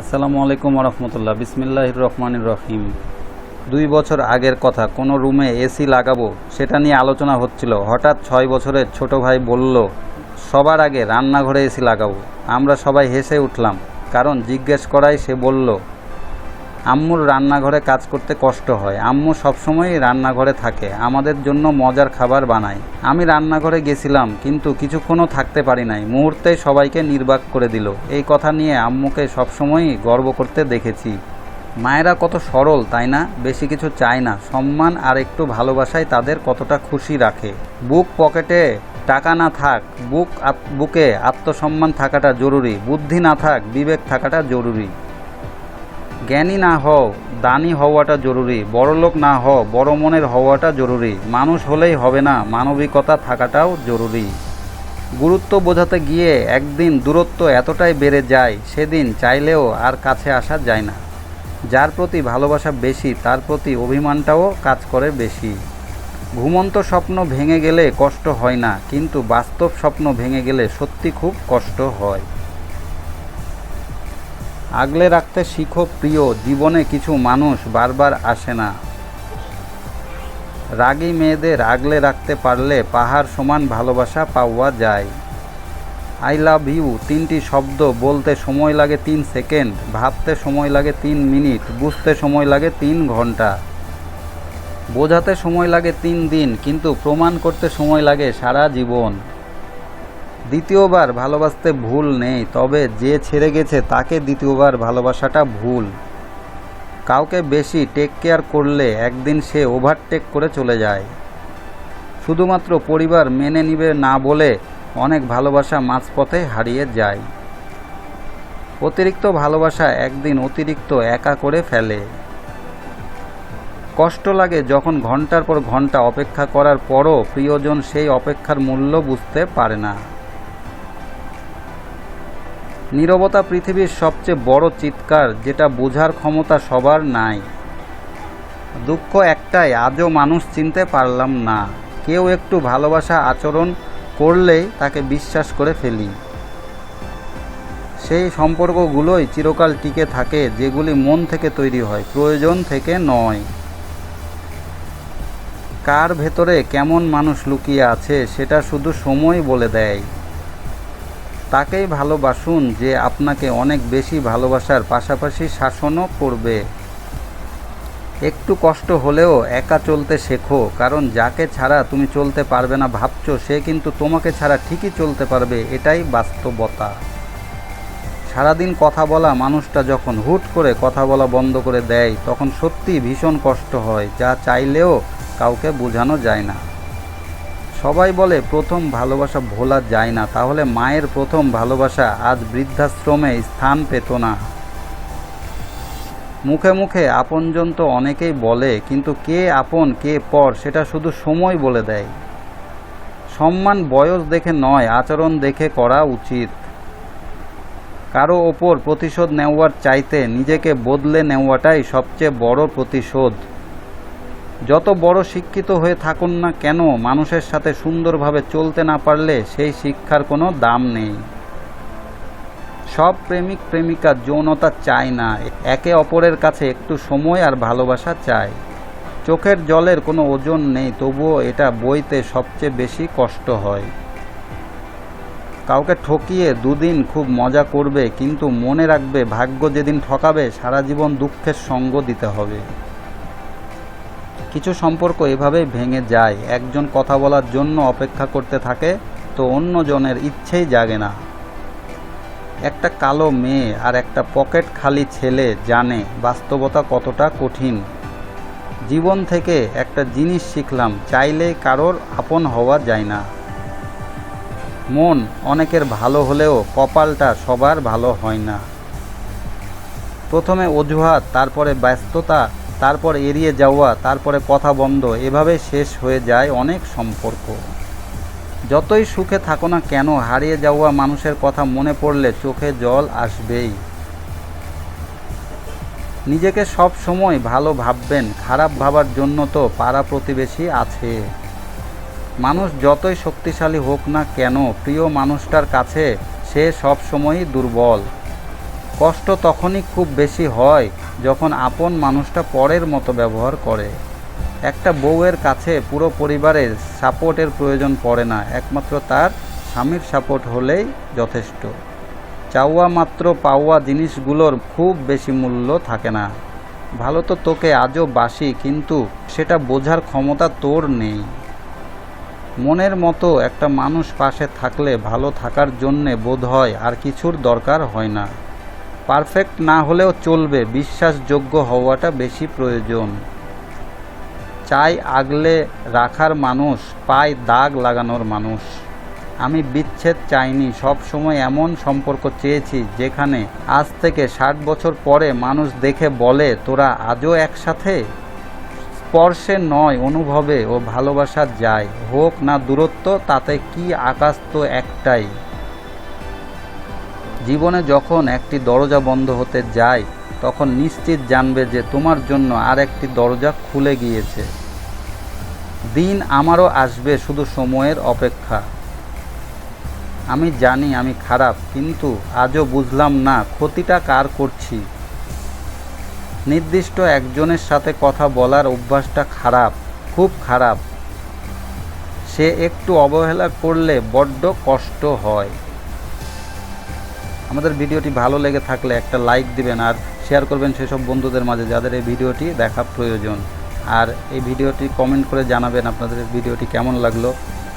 আসসালামু আলাইকুম রহমতুল্লাহ বিসমিল্লাহির রহমানির রহিম। দুই বছর আগের কথা, কোনো রুমে এসি লাগাবো সেটা নিয়ে আলোচনা হচ্ছিল। হঠাৎ ছয় বছরের ছোট ভাই বলল, সবার আগে রান্নাঘরে এসি লাগাবো। আমরা সবাই হেসে উঠলাম, কারণ জিজ্ঞেস করাই সে বলল আম্মুর রান্নাঘরে কাজ করতে কষ্ট হয়। আম্মু সবসময়ই রান্নাঘরে থাকে। আমাদের জন্য মজার খাবার বানায়। আমি রান্নাঘরে গেছিলাম, কিন্তু কিছুক্ষণও থাকতে পারি নাই। মুহূর্তে সবাইকে নির্বাক করে দিল। এই কথা নিয়ে আম্মুকে সবসময়ই গর্ব করতে দেখেছি। মায়েরা কত সরল, তাই না? বেশি কিছু চায় না। সম্মান আর একটু ভালোবাসায় তাদের কতটা খুশি রাখে। বুক পকেটে টাকা না থাক, বুক বুকে আত্মসম্মান থাকাটা জরুরি। বুদ্ধি না থাক, বিবেক থাকাটা জরুরি। জ্ঞানী না হও, দানি হওয়াটা জরুরি বড়লোক না হও, বড় মনের হওয়াটা জরুরি, মানুষ হলেই হবে না, মানবিকতা থাকাটাও জরুরি। গুরুত্ব বোঝাতে গিয়ে একদিন দূরত্ব এতটাই বেড়ে যায়, সেদিন চাইলেও আর কাছে আসা যায় না। যার প্রতি ভালোবাসা বেশি, তার প্রতি অভিমানটাও কাজ করে বেশি। ঘুমন্ত স্বপ্ন ভেঙে গেলে কষ্ট হয় না, কিন্তু বাস্তব স্বপ্ন ভেঙে গেলে সত্যি খুব কষ্ট হয়। আগলে রাখতে শিখো প্রিয়, জীবনে কিছু মানুষ বারবার আসে না। রাগী মেয়েদের আগলে রাখতে পারলে পাহাড় সমান ভালোবাসা পাওয়া যায়। আই লাভ ইউ তিনটি শব্দ, বলতে সময় লাগে তিন সেকেন্ড, ভাবতে সময় লাগে তিন মিনিট, বুঝতে সময় লাগে তিন ঘণ্টা। বোঝাতে সময় লাগে তিন দিন, কিন্তু প্রমাণ করতে সময় লাগে সারা জীবন। দ্বিতীয়বার ভালোবাসতে ভুল নেই, তবে যে ছেড়ে গেছে তাকে দ্বিতীয়বার ভালোবাসাটা ভুল। কাউকে বেশি টেক কেয়ার করলে একদিন সে ওভারটেক করে চলে যায়। শুধুমাত্র পরিবার মেনে নিবে না বলে অনেক ভালোবাসা মাঝপথে হারিয়ে যায়। অতিরিক্ত ভালোবাসা একদিন অতিরিক্ত একা করে ফেলে। কষ্ট লাগে যখন ঘণ্টার পর ঘণ্টা অপেক্ষা করার পরও প্রিয়জন সেই অপেক্ষার মূল্য বুঝতে পারে না। নীরবতা পৃথিবীর সবচেয়ে বড় চিৎকার, যেটা বোঝার ক্ষমতা সবার নাই। দুঃখ একটাই, আজও মানুষ চিনতে পারলাম না। কেউ একটু ভালোবাসা আচরণ করলেই তাকে বিশ্বাস করে ফেলি। সেই সম্পর্কগুলোই চিরকাল টিকে থাকে, যেগুলি মন থেকে তৈরি হয়, প্রয়োজন থেকে নয়। কার ভেতরে কেমন মানুষ লুকিয়ে আছে, সেটা শুধু সময় বলে দেয়। তাকেই ভালোবাসুন যে আপনাকে অনেক বেশি ভালোবাসার পাশাপাশি শাসনও করবে। একটু কষ্ট হলেও একা চলতে শেখো, কারণ যাকে ছাড়া তুমি চলতে পারবে না ভাবছ, সে কিন্তু তোমাকে ছাড়া ঠিকই চলতে পারবে, এটাই বাস্তবতা। সারাদিন কথা বলা মানুষটা যখন হুট করে কথা বলা বন্ধ করে দেয়, তখন সত্যি ভীষণ কষ্ট হয়, যা চাইলেও কাউকে বোঝানো যায় না। সবাই বলে প্রথম ভালোবাসা ভোলা যায় না, তাহলে মায়ের প্রথম ভালোবাসা আজ বৃদ্ধাশ্রমে স্থান পেত না। মুখে মুখে আপনজন তো অনেকেই বলে, কিন্তু কে আপন, কে পর, সেটা শুধু সময় বলে দেয়। সম্মান বয়স দেখে নয়, আচরণ দেখে করা উচিত। কারও ওপর প্রতিশোধ নেওয়ার চাইতে নিজেকে বদলে নেওয়াটাই সবচেয়ে বড় প্রতিশোধ। যত বড় শিক্ষিত হয়ে থাকুন না কেন, মানুষের সাথে সুন্দরভাবে চলতে না পারলে সেই শিক্ষার কোনো দাম নেই। সব প্রেমিক প্রেমিকা যৌনতা চায় না, একে অপরের কাছে একটু সময় আর ভালোবাসা চায়। চোখের জলের কোনো ওজন নেই, তবুও এটা বইতে সবচেয়ে বেশি কষ্ট হয়। কাউকে ঠকিয়ে দুদিন খুব মজা করবে, কিন্তু মনে রাখবে ভাগ্য যেদিন ঠকাবে, সারা জীবন দুঃখের সঙ্গ দিতে হবে। কিছু সম্পর্ক এভাবেই ভেঙে যায়। একজন কথা বলার জন্য অপেক্ষা করতে থাকে, তো অন্যজনের ইচ্ছেই জাগে না। একটা কালো মেয়ে আর একটা পকেট খালি ছেলে জানে বাস্তবতা কতটা কঠিন। জীবন থেকে একটা জিনিস শিখলাম, চাইলে কারোর আপন হওয়া যায় না। মন অনেকের ভালো হলেও কপালটা সবার ভালো হয় না। প্রথমে অজুহাত, তারপরে ব্যস্ততা তারপর এড়িয়ে যাওয়া, তারপরে কথা বন্ধ, এভাবে শেষ হয়ে যায় অনেক সম্পর্ক। যতই সুখে থাকো না কেন, হারিয়ে যাওয়া মানুষের কথা মনে পড়লে চোখে জল আসবেই। নিজেকে সব সময় ভালো ভাববেন, খারাপ ভাবার জন্য তো পাড়া প্রতিবেশী আছে। মানুষ যতই শক্তিশালী হোক না কেন, প্রিয় মানুষটার কাছে সে সব সময়ই দুর্বল। কষ্ট তখনই খুব বেশি হয় যখন আপন মানুষটা পরের মতো ব্যবহার করে। একটা বউয়ের কাছে পুরো পরিবারের সাপোর্টের প্রয়োজন পড়ে না, একমাত্র তার স্বামীর সাপোর্ট হলেই যথেষ্ট। চাওয়া মাত্র পাওয়া জিনিসগুলোর খুব বেশি মূল্য থাকে না। ভালো তো তোকে আজও বাসি, কিন্তু সেটা বোঝার ক্ষমতা তোর নেই। মনের মতো একটা মানুষ পাশে থাকলে ভালো থাকার জন্যে বোধ হয় আর কিছুর দরকার হয় না। পারফেক্ট না হলেও চলবে, বিশ্বাসযোগ্য হওয়াটা বেশি প্রয়োজন। চাই আগলে রাখার মানুষ, পায় দাগ লাগানোর মানুষ। আমি বিচ্ছেদ চাইনি, সব সময় এমন সম্পর্ক চেয়েছি যেখানে আজ থেকে ষাট বছর পরে মানুষ দেখে বলে, তোরা আজও একসাথে? স্পর্শে নয়, অনুভবে ও ভালোবাসা যায়। হোক না দূরত্ব, তাতে কি আকাশ তো একটাই। জীবনে যখন একটি দরজা বন্ধ হতে যায়, তখন নিশ্চিত জানবে যে তোমার জন্য আর একটি দরজা খুলে গিয়েছে। দিন আমারও আসবে শুধু সময়ের অপেক্ষা। আমি জানি আমি খারাপ, কিন্তু আজও বুঝলাম না ক্ষতিটা কার করছি। নির্দিষ্ট একজনের সাথে কথা বলার অভ্যাসটা খারাপ, খুব খারাপ। সে একটু অবহেলা করলে বড্ড কষ্ট হয়। আমাদের ভিডিওটি ভালো লেগে থাকলে একটা লাইক দিবেন আর শেয়ার করবেন সেসব বন্ধুদের মাঝে যাদের এই ভিডিওটি দেখা প্রয়োজন। আর এই ভিডিওটি কমেন্ট করে জানাবেন আপনাদের ভিডিওটি কেমন লাগল।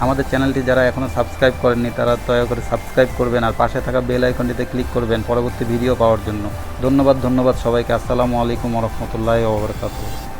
আমাদের চ্যানেলটি যারা এখনও সাবস্ক্রাইব করেননি, তারা দয়া করে সাবস্ক্রাইব করবেন আর পাশে থাকা বেল আইকনটিতে ক্লিক করবেন পরবর্তী ভিডিও পাওয়ার জন্য। ধন্যবাদ ধন্যবাদ সবাইকে। আসসালামু আলাইকুম রহমতুল্লাহ ওবরকাতুহ